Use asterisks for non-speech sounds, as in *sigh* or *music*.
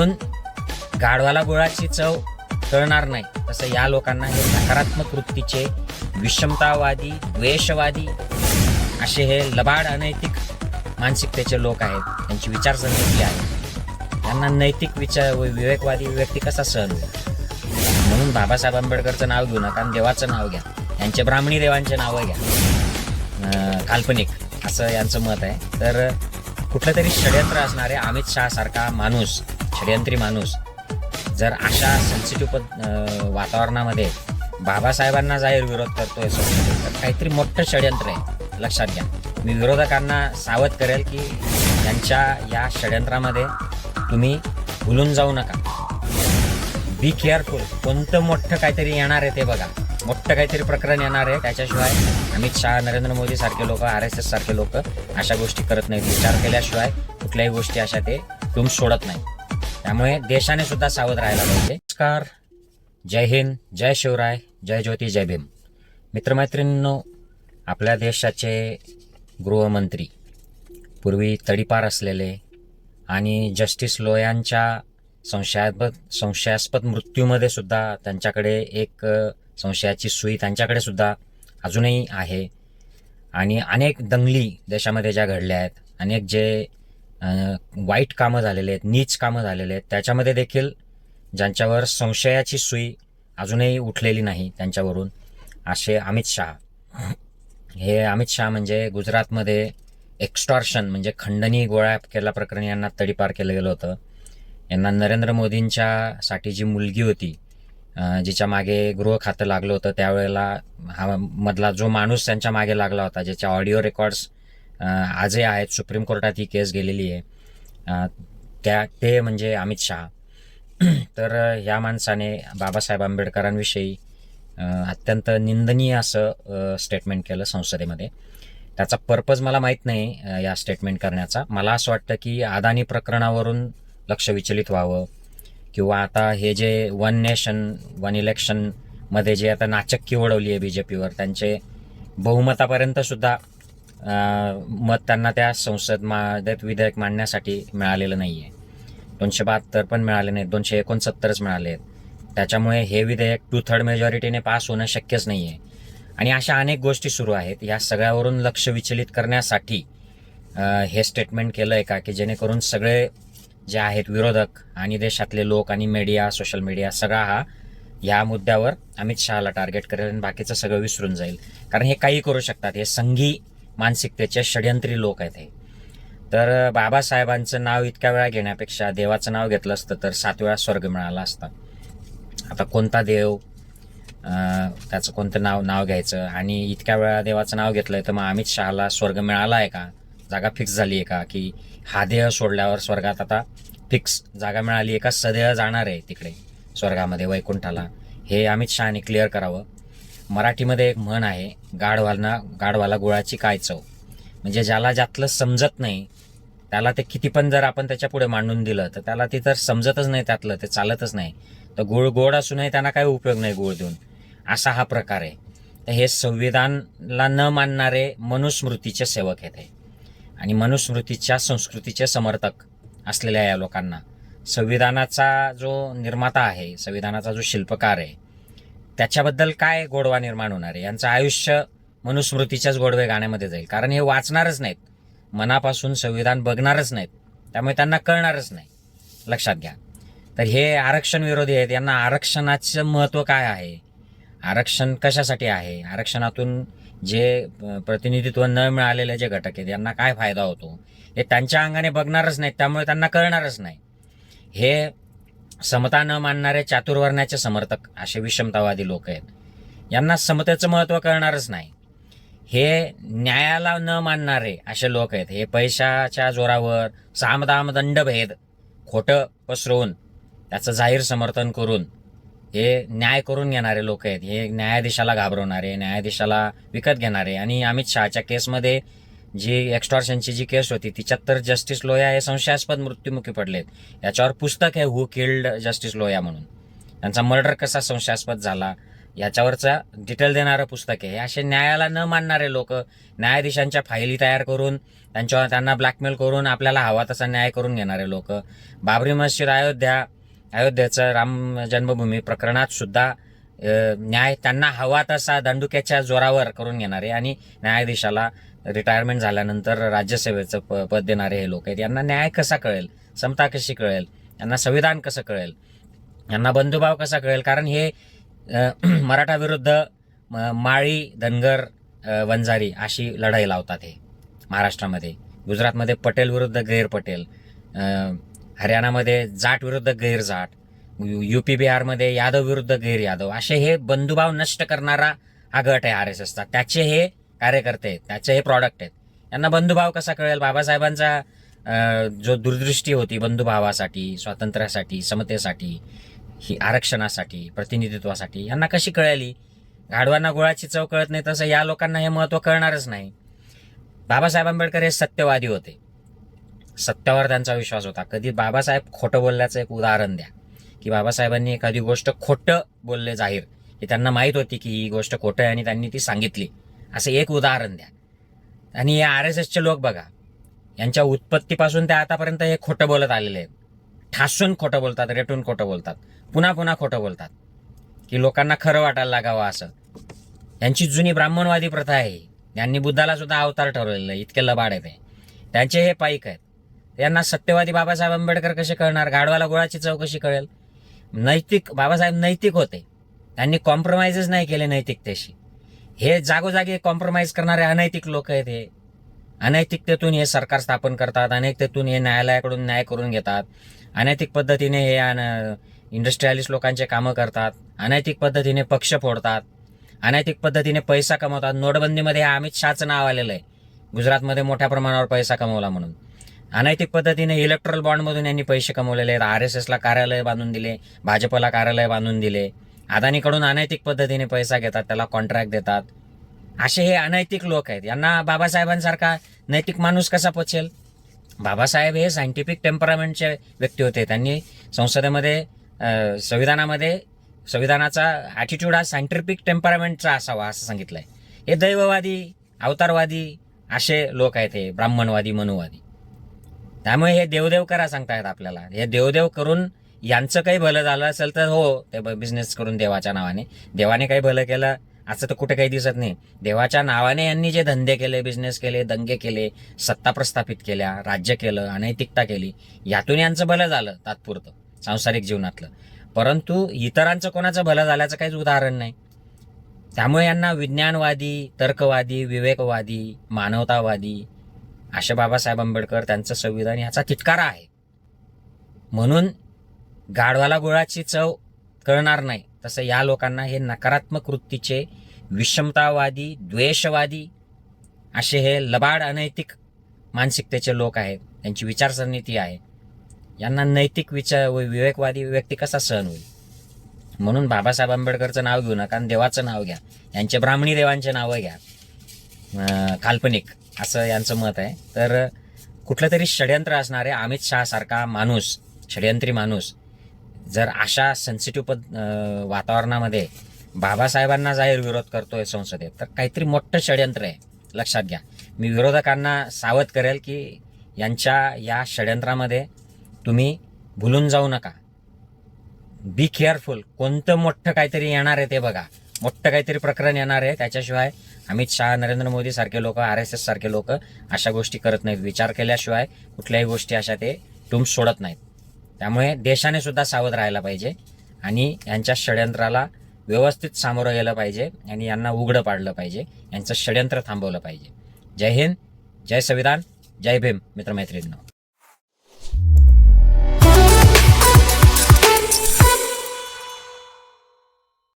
म्हणून गाढवाला गुळाची चव कळणार नाही. तसं या लोकांना हे नकारात्मक वृत्तीचे विषमतावादी द्वेषवादी असे हे लबाड अनैतिक मानसिकतेचे लोक आहेत. त्यांची विचारसरणी आहे. त्यांना नैतिक विचार विवेकवादी व्यक्ती कसा सहन म्हणून बाबासाहेब आंबेडकरचं नाव घेऊ नका आणि देवाचं नाव घ्या. यांचे ब्राह्मणी देवांचे नावं घ्या. काल्पनिक असं यांचं मत आहे. तर कुठलं तरी षडयंत्र असणारे अमित शहासारखा माणूस षडयंत्री माणूस. जर अशा सेन्सिटिव्ह वातावरणामध्ये बाबासाहेबांना जाहीर विरोध करतोय तर काहीतरी मोठं षडयंत्र आहे. लक्षात घ्या. मी विरोधकांना सावध करेल की त्यांच्या या षडयंत्रामध्ये तुम्ही भुलून जाऊ नका. बी केअरफुल कोणतं मोठं काहीतरी येणार आहे ते बघा. मोठं काहीतरी प्रकरण येणार आहे त्याच्याशिवाय अमित शहा नरेंद्र मोदी सारखे लोक आर एस एस सारखे लोक अशा गोष्टी करत नाहीत. विचार केल्याशिवाय कुठल्याही गोष्टी अशा ते तुम सोडत नाही त्यामुळे देशाने सुद्धा सावध राहायला पाहिजे. नमस्कार. जय हिंद. जय शिवराय. जय ज्योती. जय भीम. मित्रमैत्रिणींनो आपल्या देशाचे गृहमंत्री पूर्वी तडीपार असलेले आणि जस्टिस लोयांच्या संशयास्पद संशयास्पद मृत्यूमध्ये सुद्धा त्यांच्याकडे एक संशयाची सुई त्यांच्याकडे सुद्धा अजूनही आहे. आणि अनेक दंगली देशामध्ये ज्या घडल्या आहेत अनेक जे वाईट कामं झालेले आहेत नीच कामं झालेले आहेत. त्याच्यामध्ये देखील ज्यांच्यावर संशयाची सुई अजूनही उठलेली नाही त्यांच्यावरून असे अमित शहा. हे अमित शहा म्हणजे गुजरातमध्ये एक्स्टॉर्शन म्हणजे खंडणी गोळ्या केल्या प्रकरणी यांना तडीपार केलं गेलं होतं. यांना नरेंद्र मोदींच्या साठी जी मुलगी होती जिच्या मागे गृह खातं लागलं होतं त्यावेळेला हा मधला जो माणूस त्यांच्या मागे लागला होता ज्याच्या ऑडिओ रेकॉर्ड्स आजही आहेत. सुप्रीम कोर्टात ही केस गेलेली आहे. त्या ते म्हणजे अमित शहा. *clears throat* तर ह्या माणसाने बाबासाहेब आंबेडकरांविषयी अत्यंत निंदनीय असं स्टेटमेंट केलं संसदेमध्ये. त्याचा पर्पज मला माहीत नाही या स्टेटमेंट करण्याचा. मला असं वाटतं की अदानी प्रकरणावरून लक्ष विचलित व्हावं. किंवा आता हे जे वन नेशन वन इलेक्शनमध्ये जे आता नाचक्की ओढवली आहे बी जे पीवर त्यांचे बहुमतापर्यंत सुद्धा मत त्यांना त्या संसदमध्ये विधेयक मांडण्यासाठी मिळालेलं नाही आहे दोनशे बहात्तर पण मिळाले नाहीत दोनशे एकोणसत्तरच मिळाले आहेत. त्याच्यामुळे हे विधेयक टू थर्ड मेजॉरिटीने पास होणं शक्यच नाही आहे आणि अशा अनेक गोष्टी सुरू आहेत या सगळ्यावरून लक्ष विचलित करण्यासाठी हे स्टेटमेंट केलं आहे का? की जेणेकरून सगळे जे आहेत विरोधक आणि देशातले लोक आणि मीडिया सोशल मीडिया सगळा हा या मुद्द्यावर अमित शहाला टार्गेट करेल आणि बाकीचं सगळं विसरून जाईल. कारण हे काही करू शकतात. हे संघी मानसिकतेचे षडयंत्री लोक आहेत हे. तर बाबासाहेबांचं नाव इतक्या वेळा घेण्यापेक्षा देवाचं नाव घेतलं असतं तर सात वेळा स्वर्ग मिळाला असता. आता कोणता देव त्याचं कोणतं नाव नाव घ्यायचं? आणि इतक्या वेळा देवाचं नाव घेतलंय तर मग अमित शहाला स्वर्ग मिळाला आहे का? जागा फिक्स झाली आहे का? की हा देह सोडल्यावर स्वर्गात आता फिक्स जागा मिळाली आहे का? सदेह जाणार आहे तिकडे स्वर्गामध्ये वैकुंठाला. हे अमित शहाने क्लिअर करावं. मराठीमध्ये एक म्हण आहे गाढवाला गाढवाला गुळाची काय चव? म्हणजे ज्याला ज्यातलं समजत नाही त्याला ते किती पण जर आपण त्याच्या पुढे मांडून दिलं तर त्याला ते तर समजतच नाही त्यातलं ते चालतच नाही. तर गुळ गोड असूनही त्यांना काही उपयोग नाही गुळ देऊन. असा हा प्रकार आहे. तर हे संविधानला न मानणारे मनुस्मृतीचे सेवक आहेत हे. आणि मनुस्मृतीच्या संस्कृतीचे समर्थक असलेल्या या लोकांना संविधानाचा जो निर्माता आहे संविधानाचा जो शिल्पकार आहे त्याच्याबद्दल काय गोडवा निर्माण होणार आहे? यांचं आयुष्य मनुस्मृतीच्याच गोडवे गाण्यामध्ये जाईल. कारण हे वाचणारच नाहीत. मनापासून संविधान बघणारच नाहीत. त्यामुळे त्यांना कळणारच नाही. लक्षात घ्या. तर हे आरक्षण विरोधी आहेत. यांना आरक्षणाचं महत्त्व काय आहे? आरक्षण कशासाठी आहे? आरक्षणातून जे प्रतिनिधित्व न मिळालेले जे घटक आहेत यांना काय फायदा होतो? हे त्यांच्या अंगाने बघणारच नाहीत. त्यामुळे त्यांना कळणारच नाही. हे समता न मानणारे चातुर्वर्णाचे समर्थक असे विषमतावादी लोक आहेत. यांना समतेचं महत्त्व कळणारच नाही. हे न्यायाला न मानणारे असे लोक आहेत. हे पैशाच्या जोरावर सामदाम दंडभेद खोटं पसरवून त्याचं जाहीर समर्थन करून हे न्याय करून घेणारे लोक आहेत. हे न्यायाधीशाला घाबरवणारे न्यायाधीशाला विकत घेणारे. आणि अमित शहाच्या केसमध्ये जी एक्स्टॉर्शनची जी केस होती तिच्यात तर जस्टिस लोया हे संशयास्पद मृत्युमुखी पडलेत. याच्यावर पुस्तक आहे हु किल्ड जस्टिस लोया म्हणून. त्यांचा मर्डर कसा संशयास्पद झाला याच्यावरचा डिटेल देणारं पुस्तक आहे. हे असे न्यायाला न मानणारे लोक न्यायाधीशांच्या फायली तयार करून त्यांच्यावर त्यांना ब्लॅकमेल करून आपल्याला हवा तसा न्याय करून घेणारे लोक. बाबरी मस्जिद अयोध्या अयोध्येचं राम जन्मभूमी प्रकरणात सुद्धा न्याय त्यांना हवा तसा दंडुक्याच्या जोरावर करून घेणारे आणि न्यायाधीशाला रिटायरमेंट झाल्यानंतर राज्यसेवेचं प पद देणारे हे लोक आहेत. यांना न्याय कसा कळेल? समता कशी कळेल? यांना संविधान कसं कळेल? यांना बंधुभाव कसा कळेल? कारण हे *clears throat* मराठाविरुद्ध मराठा विरुद्ध म- माळी धनगर वंजारी अशी लढाई लावतात हे महाराष्ट्रामध्ये. गुजरातमध्ये पटेल विरुद्ध गैर पटेल हरियाणामध्ये जाट विरुद्ध गैर जाट यू पी बिहारमध्ये यादव विरुद्ध गैर यादव असे हे बंधुभाव नष्ट करणारा हा गट आहे आर एस एसचा. त्याचे हे कार्यकर्ते आहेत त्याचे हे प्रॉडक्ट आहेत. यांना बंधुभाव कसा कळेल? बाबासाहेबांचा जो दूरदृष्टी होती बंधुभावासाठी स्वातंत्र्यासाठी समतेसाठी ही आरक्षणासाठी प्रतिनिधित्वासाठी यांना कशी कळली गाढवांना गोळाची चव कळत नाही तसं या लोकांना हे महत्त्व कळणारच नाही. बाबासाहेब आंबेडकर हे सत्यवादी होते. सत्यावर त्यांचा विश्वास होता. कधी बाबासाहेब खोटं बोलल्याचं एक उदाहरण द्या. की बाबासाहेबांनी एखादी गोष्ट खोटं बोलले जाहीर की त्यांना माहीत होती की ही गोष्ट खोटं आहे आणि त्यांनी ती सांगितली. असं एक उदाहरण द्या. आणि हे आर एस एसचे लोक बघा यांच्या उत्पत्तीपासून ते आतापर्यंत हे खोटं बोलत आलेले आहेत. ठासून खोटं बोलतात रेटून खोटं बोलतात. पुन्हा पुन्हा खोटं बोलतात. की लोकांना खरं वाटायला लागावं असं. यांची जुनी ब्राह्मणवादी प्रथा आहे. यांनी बुद्धाला सुद्धा अवतार ठरवलेलं आहे. इतके लबाड आहे ते त्यांचे हे पाईक आहेत. यांना सत्यवादी बाबासाहेब आंबेडकर कसे कळणार? गाढवाला गोळाची चौकशी कळेल? नैतिक बाबासाहेब नैतिक होते. त्यांनी कॉम्प्रोमाइजच नाही केले नैतिकतेशी. हे जागोजागी कॉम्प्रोमाइज करणारे अनैतिक लोक आहेत हे. अनैतिकतेतून हे सरकार स्थापन करतात अनैतिकतेतून हे न्यायालयाकडून न्याय करून घेतात. अनैतिक पद्धतीने हे इंडस्ट्रियलिस्ट लोकांचे कामं करतात. अनैतिक पद्धतीने पक्ष फोडतात. अनैतिक पद्धतीने पैसा कमवतात. नोटबंदीमध्ये हे अमित शहाचं नाव आलेलं आहे. गुजरातमध्ये मोठ्या प्रमाणावर पैसा कमवला म्हणून. अनैतिक पद्धतीने इलेक्ट्रल बॉन्डमधून यांनी पैसे कमवलेले आहेत. आर एस एसला कार्यालय बांधून दिले. भाजपला कार्यालय बांधून दिले. अदानीकडून अनैतिक पद्धतीने पैसा घेतात त्याला कॉन्ट्रॅक्ट देतात. असे हे अनैतिक लोक आहेत. यांना बाबासाहेबांसारखा नैतिक माणूस कसा पोचेल? बाबासाहेब हे सायंटिफिक टेम्परामेंटचे व्यक्ती होते. त्यांनी संसदेमध्ये संविधानामध्ये संविधानाचा ॲटिट्यूड हा सायंटिफिक टेम्परामेंटचा असावा असं सांगितलं आहे हे दैववादी अवतारवादी असे लोक आहेत हे ब्राह्मणवादी मनुवादी. त्यामुळे हे देवदेव करा सांगतायत आपल्याला. हे देवदेव करून यांचं काही भलं झालं असेल तर हो ते बिझनेस करून देवाच्या नावाने. देवाने काही भलं केलं असं तर कुठे काही दिसत नाही. देवाच्या नावाने यांनी जे धंदे केले बिझनेस केले दंगे केले सत्ता प्रस्थापित केल्या राज्य केलं अनैतिकता केली यातून यांचं भलं झालं तात्पुरतं सांसारिक जीवनातलं. परंतु इतरांचं कोणाचं भलं झाल्याचं काहीच उदाहरण नाही. त्यामुळे यांना विज्ञानवादी तर्कवादी विवेकवादी मानवतावादी असे बाबासाहेब आंबेडकर त्यांचं संविधान ह्याचा तिटकारा आहे. म्हणून गाढवाला गुळाची चव कळणार नाही. तसं या लोकांना हे नकारात्मक वृत्तीचे विषमतावादी द्वेषवादी असे हे लबाड अनैतिक मानसिकतेचे लोक आहेत. त्यांची विचारसरणी ती आहे. यांना नैतिक विचार विवेकवादी व्यक्ती कसा सहन होईल? म्हणून बाबासाहेब आंबेडकरचं नाव घेऊ नका आणि देवाचं नाव घ्या. यांचे ब्राह्मणी देवांचे नावं घ्या. काल्पनिक असं यांचं मत आहे. तर कुठलं तरी षडयंत्र असणारे अमित शहासारखा माणूस षडयंत्री माणूस जर अशा सेन्सिटिव्ह पद वातावरणामध्ये बाबासाहेबांना जाहीर विरोध करतोय संसदेत तर काहीतरी मोठं षडयंत्र आहे. लक्षात घ्या. मी विरोधकांना सावध करेल की यांच्या या षडयंत्रामध्ये तुम्ही भुलून जाऊ नका. बी केअरफुल कोणतं मोठं काहीतरी येणार आहे ते बघा. मोठं काहीतरी प्रकरण येणार आहे. त्याच्याशिवाय अमित शहा नरेंद्र मोदी सारखे लोक आर एस एस सारखे लोक अशा गोष्टी करत नाहीत. विचार केल्याशिवाय कुठल्याही गोष्टी अशा ते टूम सोडत नाहीत. त्यामुळे देशाने सुद्धा सावध राहायला पाहिजे आणि यांच्या षडयंत्राला व्यवस्थित सामोरं गेलं पाहिजे आणि यांना उघडं पाडलं पाहिजे यांचं षडयंत्र थांबवलं पाहिजे. जय हिंद जय संविधान जय भीम मित्रमैत्रिणींनो.